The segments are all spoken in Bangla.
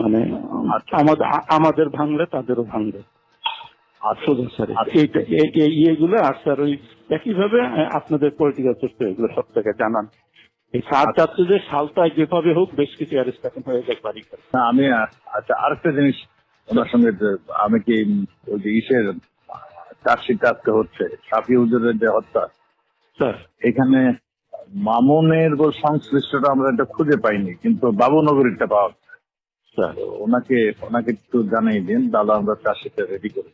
মানে আচ্ছা। আমাদের ভাঙলে তাদেরও ভাঙবে আচ্ছা। এই ইয়েগুলো আর স্যার ওই একইভাবে আপনাদের পলিটিক্যাল সোর্স এগুলো সব থেকে জানান এই সার আচ্ছা। চাচ্ছে যে সালটায় যেভাবে হোক বেশ কিছু অ্যারেস্টাশন হয়ে যায় বাড়ি না, আমি আচ্ছা আরেকটা জিনিস ওনার সঙ্গে আমি কি ওই যে ইসের চার্জশিট আজকে হচ্ছে সাফি হুজুরের যে হত্যা স্যার এখানে মামুনের সংশ্লিষ্টটা আমরা এটা খুঁজে পাইনি কিন্তু বাবু নগরীরটা পাওয়া। স্যার ওনাকে ওনাকে একটু জানিয়ে দিন দাদা আমরা চাষিটা রেডি করি।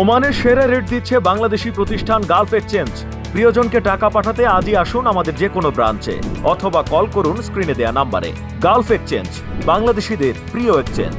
ওমানে সেরা রেট দিচ্ছে বাংলাদেশি প্রতিষ্ঠান গালফ এক্সচেঞ্জ। প্রিয়জনকে টাকা পাঠাতে আজই আসুন আমাদের যে কোনো ব্রাঞ্চে, অথবা কল করুন স্ক্রিনে দেয়া নাম্বারে। গালফ এক্সচেঞ্জ, বাংলাদেশিদের প্রিয় এক্সচেঞ্জ।